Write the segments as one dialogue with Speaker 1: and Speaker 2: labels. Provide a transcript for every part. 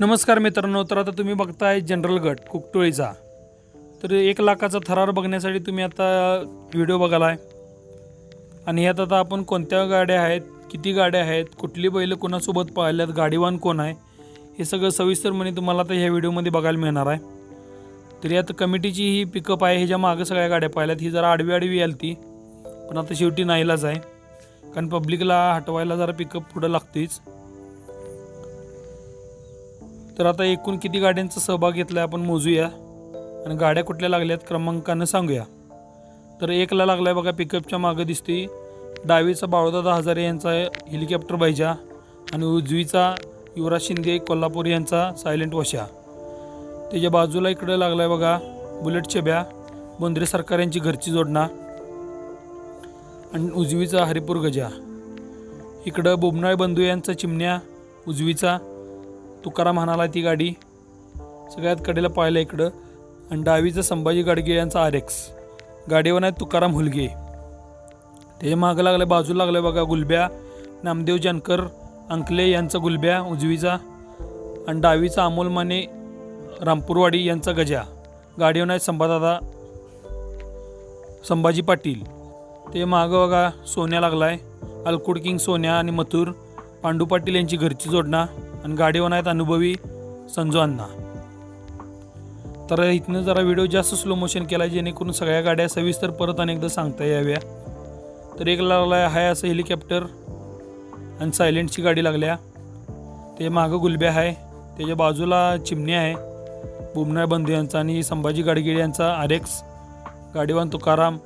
Speaker 1: नमस्कार मित्रांनो तर आता तुम्ही बघताय जनरल गट कुकटोळीचा. तर एक लाखाचा थरार बघण्यासाठी तुम्ही आता व्हिडिओ बघालाय. आणि यात आता आपण कोणत्या गाड्या आहेत किती गाड्या आहेत कुठली बैलं कोणासोबत पाहिल्यात गाडीवान कोण आहे हे सगळं सविस्तरपणे तुम्हाला आता ह्या व्हिडिओमध्ये बघायला मिळणार आहे. तर यात कमिटीची ही पिकअप आहे ह्याच्या मागं सगळ्या गाड्या पाहिल्यात ही जरा आडवी आडवी आली ती पण आता शेवटी नाहीलाच आहे. कारण पब्लिकला हटवायला जरा पिकअप पुढं लागतेच. तर आता एकूण किती गाड्यांचा सहभाग घेतला आपण मोजूया. आणि गाड्या कुठल्या लागल्यात क्रमांकानं सांगूया. तर एकला लागलाय बघा पिकअपच्या मागं दिसते डावीचा बाळोदादा हजारे यांचा हेलिकॉप्टर बायजा आणि उजवीचा युवराज शिंदे कोल्हापूर यांचा सायलेंट वशा. त्याच्या बाजूला इकडं लागलाय बघा बुलेट छब्या. बोंद्रे सरकार यांची घरची जोडणा. आणि उजवीचा हरिपूर गजा. इकडं बोबनाळ बंधू यांचा चिमण्या उजवीचा. तुकाराम म्हणाला ती गाडी सगळ्यात कडेला पाहिलं इकडं. आणि डावीचं संभाजी गाडगे यांचा आर एक्स गाडीवर आहे तुकाराम हुलगे. त्याच्या मागं लागलं बाजूला लागलं बघा गुलब्या. नामदेव जानकर अंकले यांचा गुलब्या उजवीचा. आणि डावीचा अमोल माने रामपूरवाडी यांचा गजा. गाडीवर आहे संभादादा संभाजी पाटील. ते मागं बघा सोन्या लागलाय. अलकुड किंग सोन्या आणि मथुर. पांडू पाटील यांची घरची जोडणा. आणि गाडीवर आहेत अनुभवी संजू अण्णा. तर इथनं जरा व्हिडिओ जास्त स्लो मोशन केला जेणेकरून सगळ्या गाड्या सविस्तर परत अनेकदा सांगता याव्या. तर एक लागला हाय असं हेलिकॉप्टर आणि सायलेंटची गाडी लागल्या. ते मागं गुलब्या आहे त्याच्या बाजूला चिमणी आहे बुमनाय बंधू यांचा आणि संभाजी गाडगिळे यांचा आर एक्स गाडीवान तुकाराम.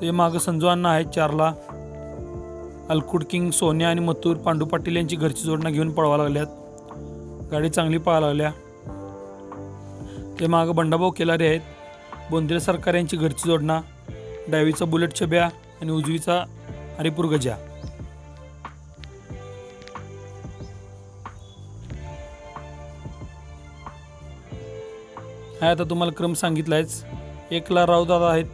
Speaker 1: ते मागं संजू अण्णा आहेत चारला. अलकुड किंग सोन्या आणि मथुर पांडू पाटील यांची घरची जोडणं घेऊन पळवा लागल्यात. गाडी चांगली पळा लागल्या. ते मागं बंडाभाऊ केलारे आहेत. बोंद्रे सरकार यांची घरची जोडणा डावीचा बुलेट छब्या आणि उजवीचा हरिपूर गजा. हा आता तुम्हाला क्रम सांगितलायच. एकला रावदादा आहेत.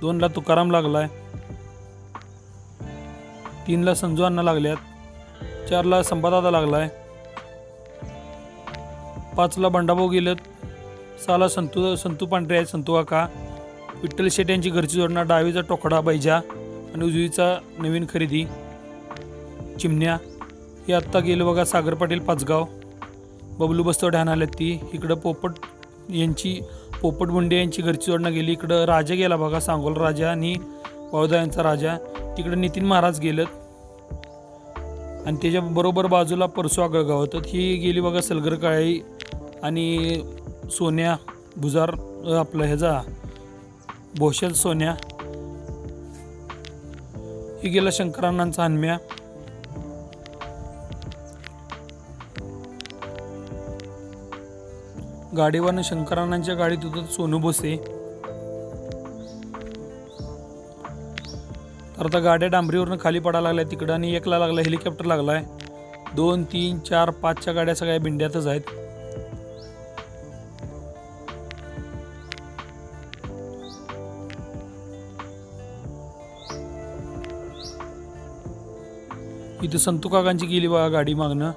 Speaker 1: दोनला तुकाराम लागलाय. तीनला संजू अण्णा लागल्यात चारला संपादादा आहे पाचला बंडाभाऊ गेलेत सहाला संतू संतू पांढरे आहेत संतू काका विठ्ठल शेट यांची घरची जोडणा डावीचा टोकडा बैजा आणि उजवीचा नवीन खरेदी चिमण्या. हे आत्ता गेलं बघा सागर पाटील पाचगाव बबलू बस्तव ढाण आल्यात ती. इकडं पोपट यांची पोपट बुंडे यांची घरची जोडणं गेली. इकडं राजा गेला बघा सांगोल राजा आणि बौद्धा यांचा राजा. तिकडं नितीन महाराज गेलेत. आणि त्याच्या बरोबर बाजूला परसू आगळगाव होतं. ही गेली बघा सलगर काळी आणि सोन्या भुजार आपलं ह्याचा भोशल सोन्या. ही गेला शंकरानांचा हनम्या गाडीवरनं शंकरानांच्या गाडीत होतं सोनू भोसे. तर आता गाड्या डांबरीवरनं खाली पडायला लागल्या. तिकडं आणि एकला लागला हेलिकॉप्टर लागलाय. दोन तीन चार पाचच्या गाड्या सगळ्या बिंड्यातच आहेत. इथं संतू काकांची गेली बघा गाडी मागणं.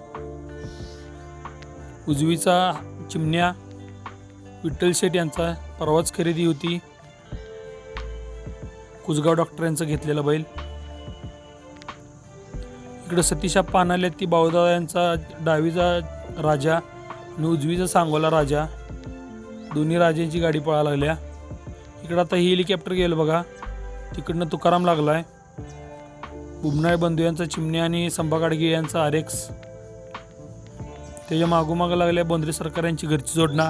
Speaker 1: उजवीचा चिमण्या विठ्ठल शेठ यांचा परवाच खरेदी होती. कुसगाव डॉक्टर यांचं घेतलेला बैल. इकडं सतीशा पानाले ती बावदा यांचा डावीचा राजा आणि उजवीचा सांगोला राजा. दोन्ही राजांची गाडी पळायला लागल्या. इकडं आता ही हेलिकॉप्टर गेलं बघा. तिकडनं तुकाराम लागला आहे बुबनाळ बंधू यांचा चिमणी आणि संभा गाडगे यांचा आर एक्स. त्याच्या मागोमागं लागल्या बोंद्रे सरकार यांची घरची जोडणा.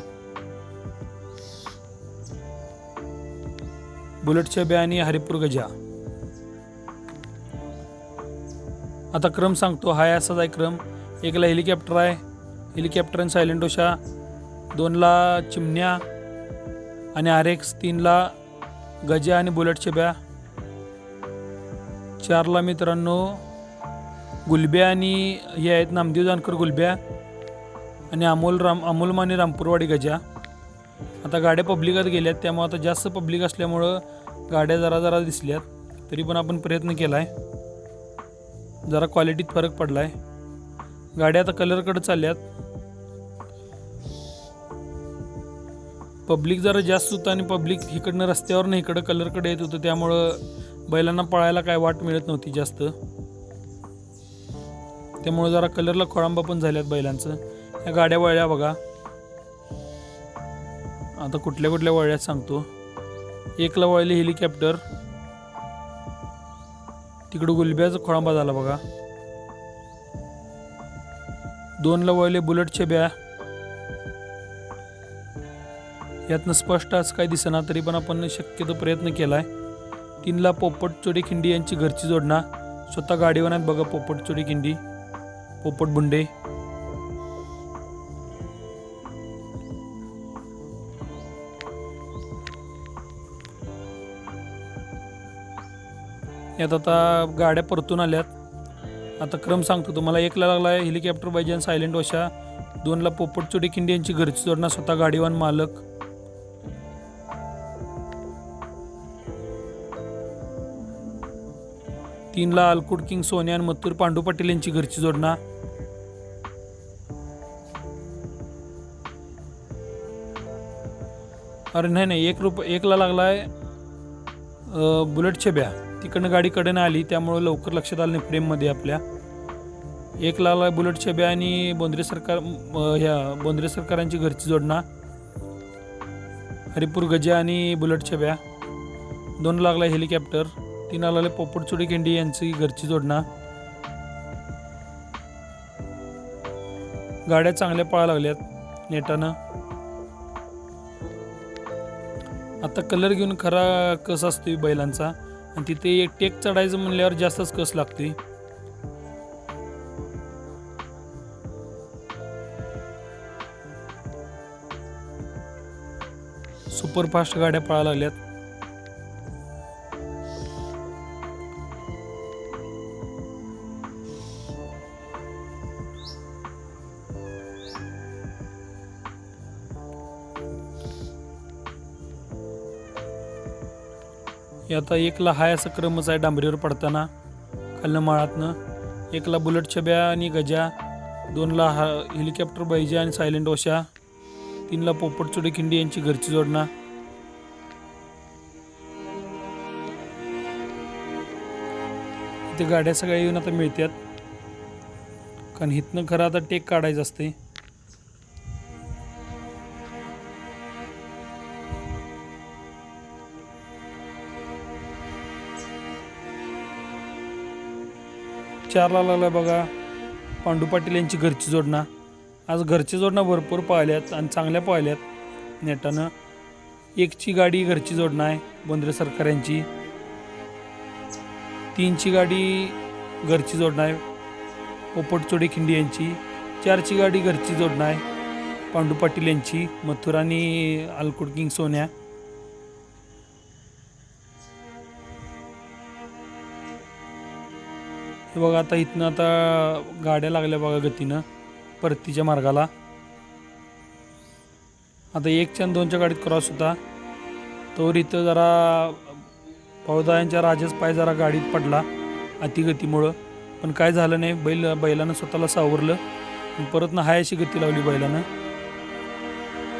Speaker 1: बुलेटच्या छब्या आणि हरिपूर गजा. आता क्रम सांगतो. हाय असाच आहे क्रम. एकला हेलिकॉप्टर आहे. हेलिकॉप्टर आणि सायलेंट ओशा. दोनला चिमण्या आणि आर एक्स तीनला गजा आणि बुलेटच्या बॅ चारला मित्रांनो गुलब्या आणि हे आहेत नामदेव जानकर गुलब्या आणि अमोल राम अमोल माने रामपूरवाडी गजा. आता गाड्या पब्लिकात गेल्यात त्यामुळे आता जास्त पब्लिक असल्यामुळं गाड्या जरा जरा दिसल्यात तरी पण आपण प्रयत्न केला आहे जरा क्वालिटीत फरक पडला आहे गाड्या आता कलरकडे चालल्यात. पब्लिक जरा जास्त होतं आणि पब्लिक इकडनं रस्त्यावर नाही इकडं कलरकडे येत होतं त्यामुळं बैलांना पळायला काय वाट मिळत नव्हती जास्त. त्यामुळं जरा कलरला खोळांबा पण झाल्यात बैलांचं. या गाड्या वळल्या बघा. आता कुठल्या कुठल्या वळल्यात सांगतो. एकला वळले हेलिकॉप्टर. तिकडं गुलब्याचा खोळंबा झाला बघा. दोनला वळले बुलेट छब्या. यातनं स्पष्ट असं काही दिसेना तरी पण आपण शक्यतो प्रयत्न केलाय. तीनला पोपट चोडी खिंडी यांची घरची जोडणा. स्वतः गाडीवर आहेत बघा पोपट चोडी खिंडी. पोपट बुंडे. यात आता गाड्या परतून आल्यात. आता क्रम सांगतो तुम्हाला. एकला लागला आहे हेलिकॉप्टर पाहिजे आणि सायलेंट वशा दोनला पोपट चोडी खिंडी यांची घरची जोडणा स्वतः गाडीवान मालक. तीनला अल्कुड किंग सोन्या आणि मत्तूर पांडू पाटील यांची घरची जोडणा. अरे नाही नाही. एक रुप एकला लागलाय आहे बुलेट छब्या. तिकडनं गाडी कडेनं आली त्यामुळं लवकर लक्षात आलं नाही फ्रेममध्ये आपल्या. एक लागलाय बुलेट छब्या आणि बोंद्रे सरकार ह्या बोंद्रे सरकारांची घरची जोडणा. हरिपूर गजा आणि बुलेट छब्या. दोन लागला हेलिकॉप्टर तीन लागले पोपट चुडी खेंडी यांची घरची जोडणा. गाड्या चांगल्या पळा लागल्यात नेटानं. आता कलर घेऊन खरा कस असतोय बैलांचा? आणि तिथे एक टेक चढायचं म्हणल्यावर जास्तच कस लागते? सुपरफास्ट गाड्या पळायला लागल्यात. हे आता एकला हाय असं क्रमच आहे डांबरीवर पडताना. खालनं माळातनं. एकला बुलेट छब्या आणि गजा. दोनला हा हेलिकॉप्टर बैजा आणि सायलेंट ओशा. तीनला पोपट चोडी खिंडी यांची घरची जोडणा. इथे गाड्या सगळ्या येऊन आता मिळतात कारण इथनं खरं आता टेक काढायचं असते चारला लागला बघा. पांडू पाटील यांची घरची जोडणा. आज घरची जोडणं भरपूर पाहिल्यात आणि चांगल्या पाहिल्यात. नेटानं एकची गाडी घरची जोडणं आहे बंद्रे सरकार यांची. तीनची गाडी घरची जोडणं आहे पोपट चोडी खिंडी यांची. चारची गाडी घरची जोडणं आहे पांडू पाटील यांची मथुरा आणि अलकुड किंग सोन्या. हे बघा आता इथनं आता गाड्या लागल्या बघा गतीनं परतीच्या मार्गाला. आता एकच्या आणि दोनच्या गाडीत क्रॉस होता. तोवर इथं जरा पावदायांच्या राजाच पाय जरा गाडीत पडला अतिगतीमुळं. पण काय झालं नाही बैल बैलानं स्वतःला सावरलं आणि परत ना हाय अशी गती लावली बैलानं.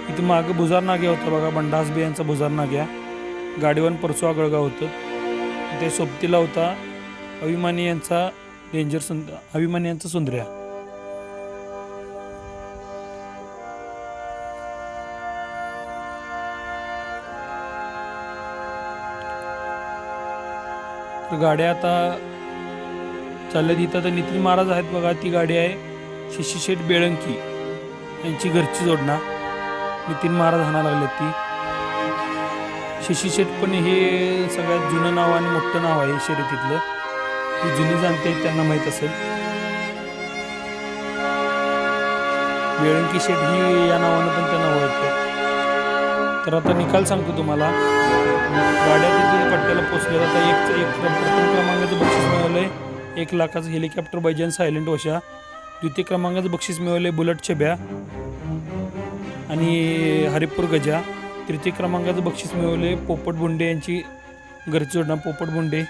Speaker 1: इथे मागं भुजार नाग्या होतं बघा बंडास बे यांचा भुजार नाग्या गाडीवर परसू आगळगाव होतं. ते सोबतीला होता. अभिमानी यांचा डेंजर सुंद अभिमानी यांचा सुंदर्या तर गाड्या आता चालल्या इथं तर नितीन महाराज आहेत बघा ती गाडी आहे शिशीशेठ बेळंकी यांची घरची जोडणा. नितीन महाराज हाणा लागल्यात ती. शशीशेठ पण हे सगळ्यात जुनं नाव आणि मोठं नाव आहे शर्यतीतलं. ती जुनी जाणते त्यांना माहीत असेल. वेळंकी शेठ ही या नावानं पण त्यांना ओळखते तर आता निकाल सांगतो तुम्हाला. गाड्या तिथे पट्ट्याला पोचल्या आता एक एक प्रथम क्रमांकाचं बक्षीस मिळवलंय एक लाखाचं हेलिकॉप्टर बैजन सायलेंट ओशा द्वितीय क्रमांकाचं बक्षीस मिळवलंय बुलट छब्या. आणि हरिपूर गजा. तृतीय क्रमांकाचं बक्षीस मिळवले पोपट बुंडे यांची घरची पोपट बुंडे